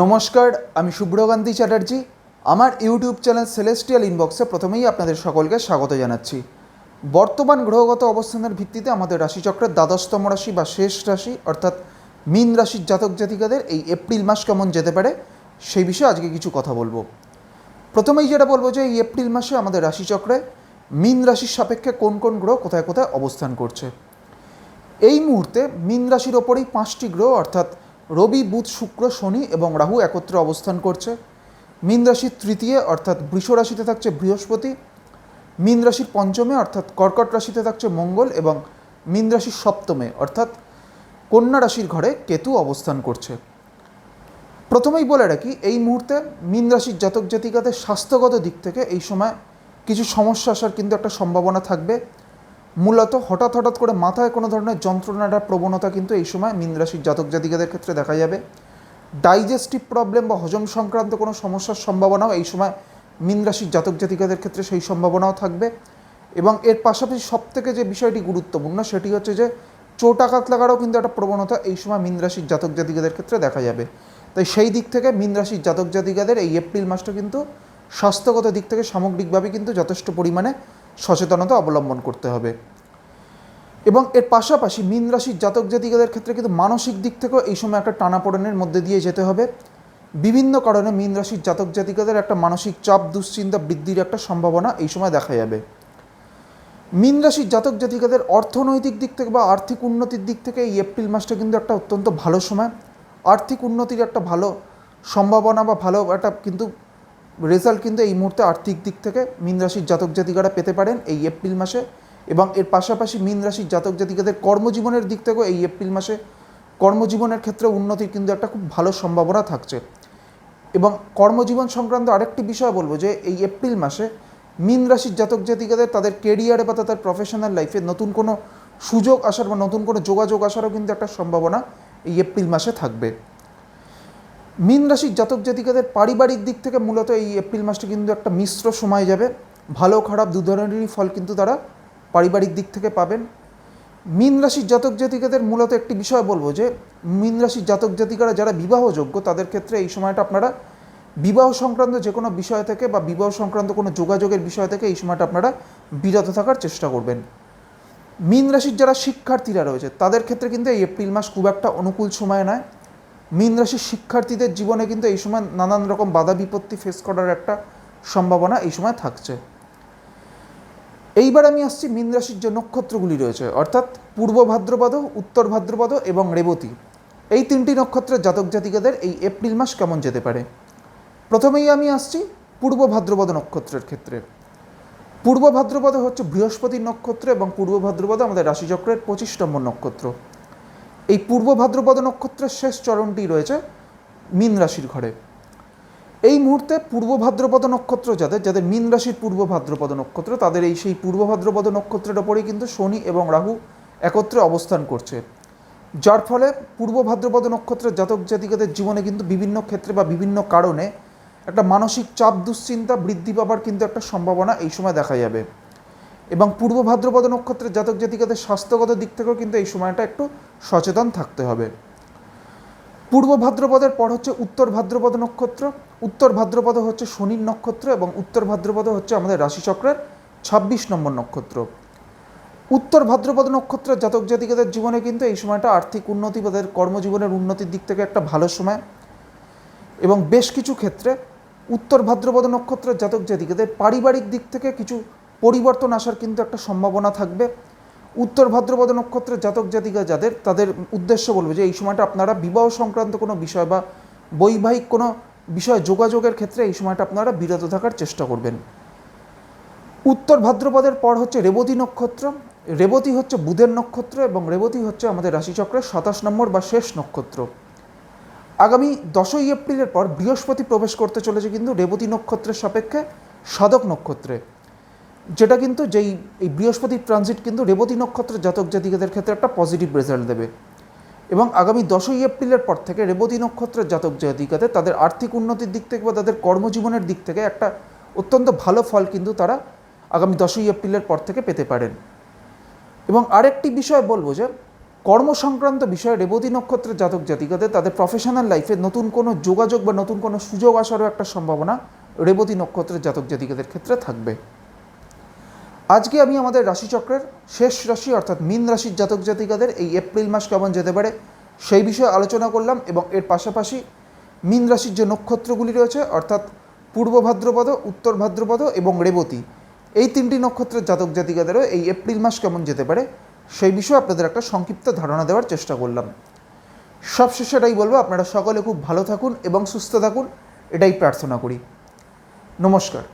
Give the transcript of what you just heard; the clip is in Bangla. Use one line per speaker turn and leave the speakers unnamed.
নমস্কার, আমি শুভ্রকান্তি চ্যাটার্জি। আমার ইউটিউব চ্যানেল সেলেস্টিয়াল ইনবক্সে প্রথমেই আপনাদের সকলকে স্বাগত জানাচ্ছি। বর্তমান গ্রহগত অবস্থানের ভিত্তিতে আমাদের রাশিচক্রের দ্বাদশতম রাশি বা শেষ রাশি, অর্থাৎ মীন রাশির জাতক জাতিকাদের এই এপ্রিল মাস কেমন যেতে পারে, সেই বিষয়ে আজকে কিছু কথা বলব। প্রথমেই যেটা বলব যে এই এপ্রিল মাসে আমাদের রাশিচক্রে মীন রাশির সাপেক্ষে কোন কোন গ্রহ কোথায় কোথায় অবস্থান করছে। এই মুহূর্তে মীন রাশির ওপরেই পাঁচটি গ্রহ, অর্থাৎ রবি, বুধ, শুক্র, শনি এবং রাহু একত্রে অবস্থান করছে। মীন রাশির তৃতীয় অর্থাৎ বৃষ রাশিতে থাকছে বৃহস্পতি। মীন রাশির পঞ্চমে অর্থাৎ কর্কট রাশিতে থাকছে মঙ্গল এবং মীন রাশির সপ্তমে অর্থাৎ কন্যা রাশির ঘরে কেতু অবস্থান করছে। প্রথমেই বলে রাখি, এই মুহূর্তে মীন রাশির জাতক জাতিকাদের স্বাস্থ্যগত দিক থেকে এই সময় কিছু সমস্যা আসার কিন্তু একটা সম্ভাবনা থাকবে। মূলত হঠাৎ হঠাৎ করে মাথায় কোনো ধরনের যন্ত্রণার প্রবণতা কিন্তু এই সময় মীন রাশির জাতক জাতিকাদের ক্ষেত্রে দেখা যাবে। ডাইজেস্টিভ প্রবলেম বা হজম সংক্রান্ত কোনো সমস্যার সম্ভাবনাও এই সময় মীন রাশির জাতক জাতিকাদের ক্ষেত্রে সেই সম্ভাবনাও থাকবে। এবং এর পাশাপাশি সবথেকে যে বিষয়টি গুরুত্বপূর্ণ সেটি হচ্ছে যে চোট আঘাত লাগারও কিন্তু একটা প্রবণতা এই সময় মীন রাশির জাতক জাতিকাদের ক্ষেত্রে দেখা যাবে। তাই সেই দিক থেকে মীন রাশির জাতক জাতিকাদের এই এপ্রিল মাসটা কিন্তু স্বাস্থ্যগত দিক থেকে সামগ্রিকভাবে কিন্তু যথেষ্ট পরিমাণে সচেতনতা অবলম্বন করতে হবে। এবং এর পাশাপাশি মীন রাশির জাতক জাতিকাদের ক্ষেত্রে কিন্তু মানসিক দিক থেকেও এই সময় একটা টানাপোড়েনের মধ্যে দিয়ে যেতে হবে। বিভিন্ন কারণে মীন রাশির জাতক জাতিকাদের একটা মানসিক চাপ, দুশ্চিন্তা বৃদ্ধির একটা সম্ভাবনা এই সময় দেখা যাবে। মীন রাশির জাতক জাতিকাদের অর্থনৈতিক দিক থেকে বা আর্থিক উন্নতির দিক থেকে এই এপ্রিল মাসটা কিন্তু একটা অত্যন্ত ভালো সময়। আর্থিক উন্নতির একটা ভালো সম্ভাবনা বা ভালো একটা কিন্তু রেজাল্ট কিন্তু এই মুহূর্তে আর্থিক দিক থেকে মীন রাশির জাতক জাতিকারা পেতে পারেন এই এপ্রিল মাসে এবং এর পাশাপাশি মীন রাশির জাতক জাতিকাদের কর্মজীবনের দিক থেকেও এই এপ্রিল মাসে কর্মজীবনের ক্ষেত্রে উন্নতির কিন্তু একটা খুব ভালো সম্ভাবনা থাকছে। এবং কর্মজীবন সংক্রান্ত আরেকটি বিষয় বলব যে এই এপ্রিল মাসে মীন রাশির জাতক জাতিকাদের তাদের কেরিয়ারে বা তাদের প্রফেশনাল লাইফে নতুন কোনো সুযোগ আসার বা নতুন কোনো যোগাযোগ আসারও কিন্তু একটা সম্ভাবনা এই এপ্রিল মাসে থাকবে। মীন রাশির জাতক জাতিকাদের পারিবারিক দিক থেকে মূলত এই এপ্রিল মাসটি কিন্তু একটা মিশ্র সময় যাবে। ভালো খারাপ দু ধরনেরই ফল কিন্তু তারা পারিবারিক দিক থেকে পাবেন। মীন রাশির জাতক জাতিকাদের মূলত একটি বিষয় বলব যে, মীন রাশির জাতক জাতিকারা যারা বিবাহযোগ্য, তাদের ক্ষেত্রে এই সময়টা আপনারা বিবাহ সংক্রান্ত যে কোনো বিষয় থেকে বা বিবাহ সংক্রান্ত কোনো যোগাযোগের বিষয় থেকে এই সময়টা আপনারা বিরত থাকার চেষ্টা করবেন। মীন রাশির যারা শিক্ষার্থীরা রয়েছে, তাদের ক্ষেত্রে কিন্তু এই এপ্রিল মাস খুব একটা অনুকূল সময় নয়। মীন রাশির শিক্ষার্থীদের জীবনে কিন্তু এই সময় নানান রকম বাধা বিপত্তি ফেস করার একটা সম্ভাবনা এই সময় থাকছে। এইবার আমি আসছি মীন রাশির যে নক্ষত্রগুলি রয়েছে, অর্থাৎ পূর্ব ভাদ্রপদ, উত্তর ভাদ্রপদ এবং রেবতী। এই তিনটি নক্ষত্রের জাতক জাতিকাদের এই এপ্রিল মাস কেমন যেতে পারে? প্রথমেই আমি আসছি পূর্ব ভাদ্রপদ নক্ষত্রের ক্ষেত্রে। পূর্ব ভাদ্রপদ হচ্ছে বৃহস্পতির নক্ষত্র এবং পূর্ব ভাদ্রপদ আমাদের রাশিচক্রের পঁচিশ নম্বর নক্ষত্র। এই পূর্ব ভাদ্রপদ নক্ষত্রের শেষ চরণটি রয়েছে মীন রাশির ঘরে। এই মুহূর্তে পূর্ব ভাদ্রপদ নক্ষত্র যাদের যাদের মীন রাশির পূর্ব ভাদ্রপদ নক্ষত্র, তাদের এই সেই পূর্ব ভাদ্রপদ নক্ষত্রের ওপরেই কিন্তু শনি এবং রাহু একত্রে অবস্থান করছে। যার ফলে পূর্ব ভাদ্রপদ নক্ষত্রের জাতক জাতিকাদের জীবনে কিন্তু বিভিন্ন ক্ষেত্রে বা বিভিন্ন কারণে একটা মানসিক চাপ, দুশ্চিন্তা বৃদ্ধি পাবার কিন্তু একটা সম্ভাবনা এই সময় দেখা যাবে। এবং পূর্ব ভাদ্রপদ নক্ষত্রের জাতক জাতিকাদের স্বাস্থ্যগত দিক থেকেও কিন্তু এই সময়টা একটু সচেতন থাকতে হবে। পূর্ব ভাদ্রপদের পর হচ্ছে উত্তর ভাদ্রপদ নক্ষত্র, উত্তর ভাদ্রপদ হচ্ছে শনির নক্ষত্র এবং উত্তর ভাদ্রপদ হচ্ছে আমাদের রাশিচক্রের ছাব্বিশ নম্বর নক্ষত্র। উত্তর ভাদ্রপদ নক্ষত্রের জাতক জাতিকাদের জীবনে কিন্তু এই সময়টা আর্থিক উন্নতি বা তাদের কর্মজীবনের উন্নতির দিক থেকে একটা ভালো সময়। এবং বেশ কিছু ক্ষেত্রে উত্তর ভাদ্রপদ নক্ষত্রের জাতক জাতিকাদের পারিবারিক দিক থেকে কিছু পরিবর্তন আসার কিন্তু একটা সম্ভাবনা থাকবে। উত্তর ভাদ্রপদ নক্ষত্রের জাতক জাতিকা যাদের, তাদের উদ্দেশ্য বলবে যে এই সময়টা আপনারা বিবাহ সংক্রান্ত কোনো বিষয় বা বৈবাহিক কোনো বিষয় যোগাযোগের ক্ষেত্রে এই সময়টা আপনারা বিরত থাকার চেষ্টা করবেন। উত্তর ভাদ্রপদের পর হচ্ছে রেবতী নক্ষত্র। রেবতী হচ্ছে বুধের নক্ষত্র এবং রেবতী হচ্ছে আমাদের রাশিচক্রের সাতাশ নম্বর বা শেষ নক্ষত্র। আগামী দশই এপ্রিলের পর বৃহস্পতি প্রবেশ করতে চলেছে কিন্তু রেবতী নক্ষত্রের সাপেক্ষে সাধক নক্ষত্রে। যেটা কিন্তু যেই এই বৃহস্পতির ট্রানজিট কিন্তু রেবতী নক্ষত্রের জাতক জাতিকাদের ক্ষেত্রে একটা পজিটিভ রেজাল্ট দেবে। এবং আগামী দশই এপ্রিলের পর থেকে রেবতী নক্ষত্রের জাতক জাতিকাদের তাদের আর্থিক উন্নতির দিক থেকে বা তাদের কর্মজীবনের দিক থেকে একটা অত্যন্ত ভালো ফল কিন্তু তারা আগামী দশই এপ্রিলের পর থেকে পেতে পারেন। এবং আরেকটি বিষয় বলব যে, কর্মসংক্রান্ত বিষয়ে রেবতী নক্ষত্রের জাতক জাতিকাদের তাদের প্রফেশনাল লাইফে নতুন কোনো যোগাযোগ বা নতুন কোনো সুযোগ আসারও একটা সম্ভাবনা রেবতী নক্ষত্রের জাতক জাতিকাদের ক্ষেত্রে থাকবে। আজকে আমি আমাদের রাশিচক্রের শেষ রাশি, অর্থাৎ মীন রাশির জাতক জাতিকাদের এই এপ্রিল মাস কেমন যেতে পারে সেই বিষয়ে আলোচনা করলাম এবং এর পাশাপাশি মীন রাশির যে নক্ষত্রগুলি রয়েছে, অর্থাৎ পূর্ব ভাদ্রপদ, উত্তর ভাদ্রপদ এবং রেবতী, এই তিনটি নক্ষত্রের জাতক জাতিকাদেরও এই এপ্রিল মাস কেমন যেতে পারে সেই বিষয়ে আপনাদের একটা সংক্ষিপ্ত ধারণা দেওয়ার চেষ্টা করলাম। সবশেষে এটাই বলব, আপনারা সকলে খুব ভালো থাকুন এবং সুস্থ থাকুন, এটাই প্রার্থনা করি। নমস্কার।